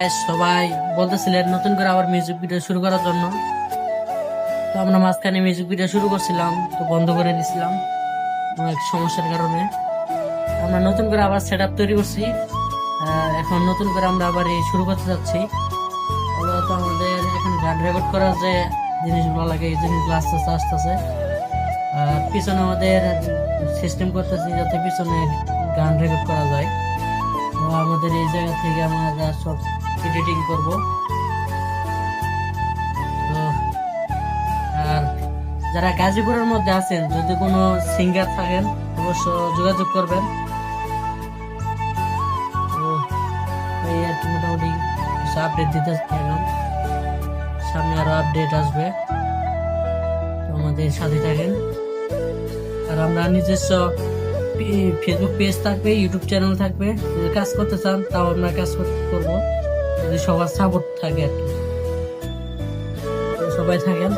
সবাই বলতেছিলেন নতুন করে আবার মিউজিক ভিডিও শুরু করার জন্য। তো আমরা মাঝখানে মিউজিক ভিডিও শুরু করছিলাম, তো বন্ধ করে দিছিলাম এক সমস্যার কারণে। আমরা নতুন করে আবার সেট আপ তৈরি করছি। এখন নতুন করে আমরা আবার এই শুরু করতে যাচ্ছি। তো আমাদের এখানে গান রেকর্ড করার যে জিনিসগুলো লাগে, এই জিনিসগুলো আস্তে আস্তে আসতেছে। আর পিছনে আমাদের সিস্টেম করতেছি যাতে পিছনে গান রেকর্ড করা যায়। আমাদের এই জায়গা থেকে আমরা সব এডিটিং করব। আর যারা গাজীপুরের মধ্যে আছেন, যদি কোনো সিঙ্গার থাকেন, অবশ্য যোগাযোগ করবেন। মোটামুটি কিছু আপডেট দিতে থাকলাম সামনে আরও আপডেট আসবে। আমাদের সাথে থাকেন। আর আমরা নিজস্ব ফেসবুক পেজ থাকবে ইউটিউব চ্যানেল থাকবে। কাজ করতে চান, তাও আমরা কাজ করব। যদি সবার সাপোর্ট থাকে আর কি। সবাই থাকেন।